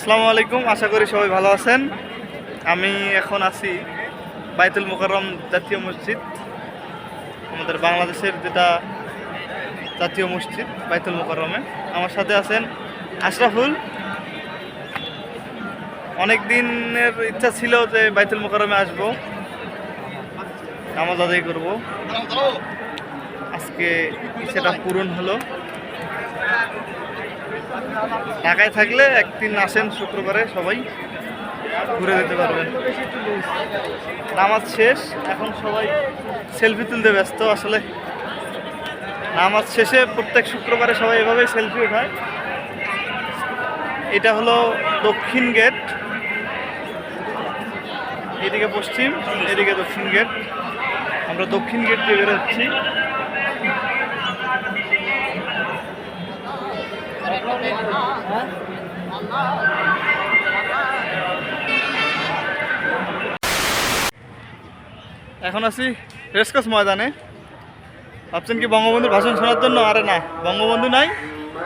আসসালামু আলাইকুম, আশা করি সবাই ভালো আছেন। আমি এখন আছি বাইতুল মোকাররম জাতীয় মসজিদ, আমাদের বাংলাদেশের যেটা জাতীয় মসজিদ, বাইতুল মোকাররমে। আমার সাথে আছেন আশরাফুল। অনেক দিনের ইচ্ছা ছিল যে বাইতুল মোকাররমে আসব। নামাজ আদায় করব। আজকে সেটা পূরণ হলো। ঢাকায় থাকলে একদিন আসেন শুক্রবারে সবাই, ঘুরে যেতে পারবেন। নামাজ শেষ, এখন সবাই সেলফি তুলতে ব্যস্ত, আসলে নামাজ শেষে প্রত্যেক শুক্রবারে সবাই এভাবেই সেলফি উঠায় এটা হলো দক্ষিণ গেট এদিকে পশ্চিম, এদিকে দক্ষিণ গেট আমরা দক্ষিণ গেট দিয়ে বেরোচ্ছি। এখন আছি রেসকোস ময়দানে। ভাবছেন কি বঙ্গবন্ধুর ভাষণ শোনার জন্য? আরে না বঙ্গবন্ধু নাই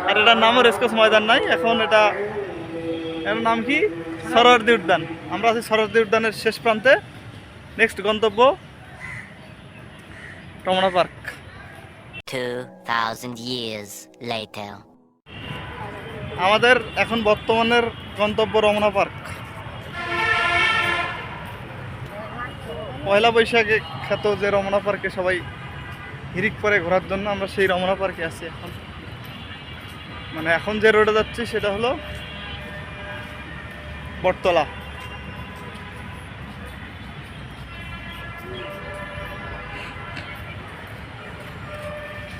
আর এটার নামও রেসকোস ময়দান নাই। এখন এটা এর নাম কি? সরোয়ার্দী উদ্যান। আমরা আছি সরোয়ার্দী উদ্যানের শেষ প্রান্তে। নেক্সট গন্তব্য রমনা পার্ক। 2,000 years later. আমাদের এখন বর্তমানের গন্তব্য রমনা পার্ক। পয়লা বৈশাখে খ্যাত যে রমনা পার্কে সবাই হিরিক পরে ঘোরার জন্য আমরা সেই রমনা পার্কে আছি এখন। মানে এখন যে রোডে যাচ্ছি সেটা হলো বটতলা।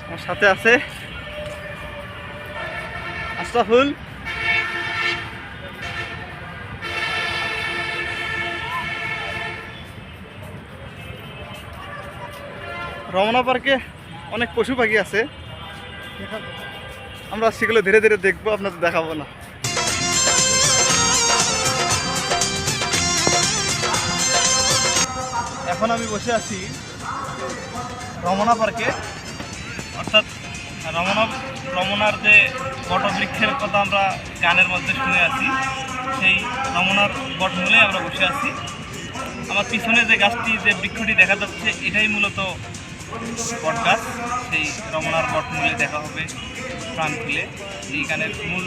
আমার সাথে আছে আশরাফুল রমনা পার্কে অনেক পশু পাখি আছে। আমরা সেগুলো ধীরে ধীরে দেখব, আপনাদের দেখাবো না। এখন আমি বসে আছি রমনা পার্কে। অর্থাৎ রমনা, রমনার যে বটবৃক্ষের কথা আমরা গানের মধ্যে শুনে আছি, সেই রমনার বটমূলে আমরা বসে আছি। আমার পিছনে যে গাছটি, যে বৃক্ষটি দেখা যাচ্ছে, এটাই মূলত বট গাছ। সেই রমনার বটমূলে দেখা হবে প্রাণ খুলে। এই গানের মূল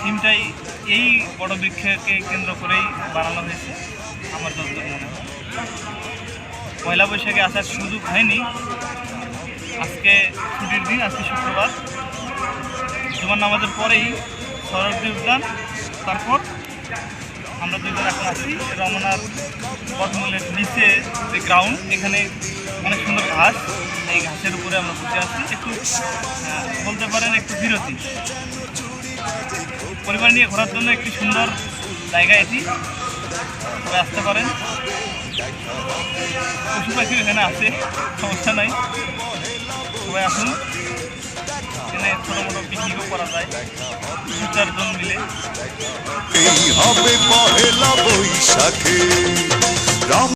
থিমটাই এই বটবৃক্ষকে কেন্দ্র করেই বানানো হয়েছে, আমার যতদূর মনে হয়। পয়লা বৈশাখে আসার সুযোগ হয়নি। আজকে ছুটির দিন, আজকে শুক্রবার। জুমার নামাজের পরেই সরস্বতী উদ্যান তারপর আমরা দুজন এখন আছি। রমনার বটমূলের নিচে যে গ্রাউন্ড এখানে অনেক সুন্দর ঘাস। এই ঘাসের উপরে আমরা বসে আছি। একটু বলতে পারেন একটু বিরতি। পরিবার নিয়ে ঘোরার জন্য একটি সুন্দর জায়গা এটি। আসতে পারেন। পশু পাখি এখানে আছে, সমস্যা নাই। সবাই আসুন। এখানে ছোটো মোটো পিকনিকও করা যায়। দু চারজন মিলে। হবে